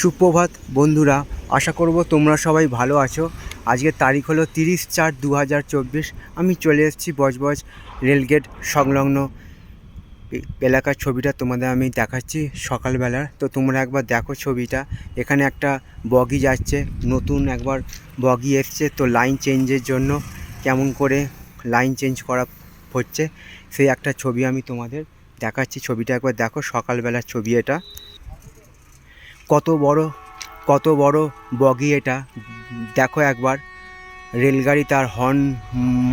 সুপ্রভাত, বন্ধুরা, আশা করব তোমরা সবাই ভালো আছো। আজকের তারিখ হলো তিরিশ চার দু হাজার চব্বিশ। আমি চলে এসেছি বজবজ রেলগেট সংলগ্ন এলাকার ছবিটা তোমাদের আমি দেখাচ্ছি সকালবেলার। তো তোমরা একবার দেখো ছবিটা। এখানে একটা বগি যাচ্ছে, নতুন একবার বগি এসছে। তো লাইন চেঞ্জের জন্য কেমন করে লাইন চেঞ্জ করা হচ্ছে, সেই একটা ছবি আমি তোমাদের দেখাচ্ছি। ছবিটা একবার দেখো, সকালবেলার ছবি এটা। কত বড় কত বড় বগি এটা। দেখো একবার, রেলগাড়ি তার হর্ন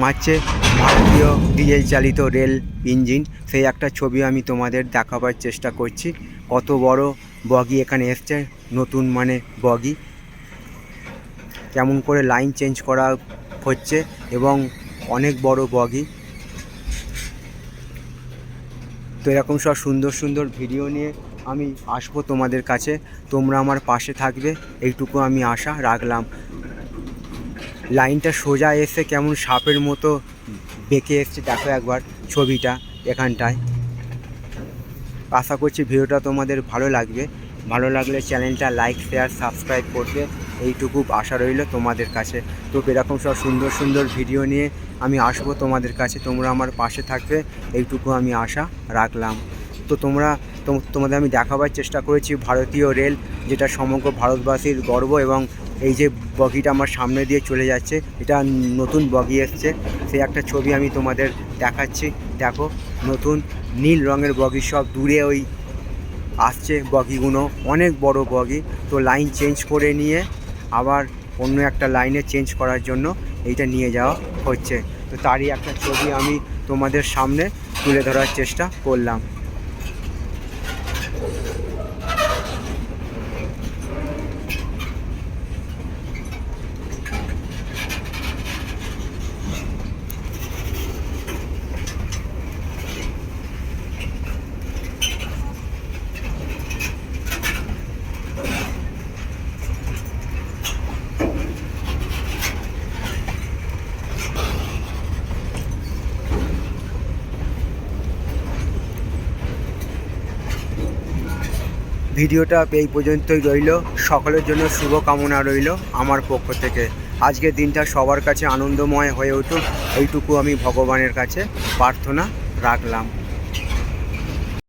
মারছে, ভারতীয় ডিজেল চালিত রেল ইঞ্জিন। সেই একটা ছবি আমি তোমাদের দেখাবার চেষ্টা করছি, কত বড় বগি এখানে এসছে, নতুন মানে বগি। কেমন করে লাইন চেঞ্জ করা হচ্ছে, এবং অনেক বড় বগি। তো এরকম সব সুন্দর সুন্দর ভিডিও নিয়ে আমি আসব তোমাদের কাছে। তোমরা আমার পাশে থাকবে, এইটুকু আমি আশা রাখলাম। লাইনটা সোজা এসে কেমন সাপের মতো বেঁকে এসছে, দেখো একবার ছবিটা এখানটায়। আশা করছি ভিডিওটা তোমাদের ভালো লাগবে। ভালো লাগলে চ্যানেলটা লাইক, শেয়ার, সাবস্ক্রাইব করবে। এইটুকু আশা রইল তোমাদের কাছে। তো এরকম সব সুন্দর সুন্দর ভিডিও নিয়ে আমি আসব তোমাদের কাছে। তোমরা আমার পাশে থাকবে, এইটুকু আমি আশা রাখলাম। তো তোমরা তোমাদের আমি দেখাবার চেষ্টা করেছি ভারতীয় রেল, যেটা সমগ্র ভারতবাসীর গর্ব এবং এই যে বগিটা আমার সামনে দিয়ে চলে যাচ্ছে, এটা নতুন বগি এসছে। সেই একটা ছবি আমি তোমাদের দেখাচ্ছি। দেখো, নতুন নীল রঙের বগি, সব দূরে ওই আসছে বগিগুলো, অনেক বড় বগি। তো লাইন চেঞ্জ করে নিয়ে আবার অন্য একটা লাইনে চেঞ্জ করার জন্য এইটা নিয়ে যাওয়া হচ্ছে। তো তারই একটা ছবি আমি তোমাদের সামনে তুলে ধরার চেষ্টা করলাম। ভিডিওটা এই পর্যন্তই রইল। সকলের জন্য শুভকামনা রইল আমার পক্ষ থেকে। আজকে দিনটা সবার কাছে আনন্দময় হয়ে উঠুক। এইটুকু আমি ভগবানের কাছে প্রার্থনা রাখলাম।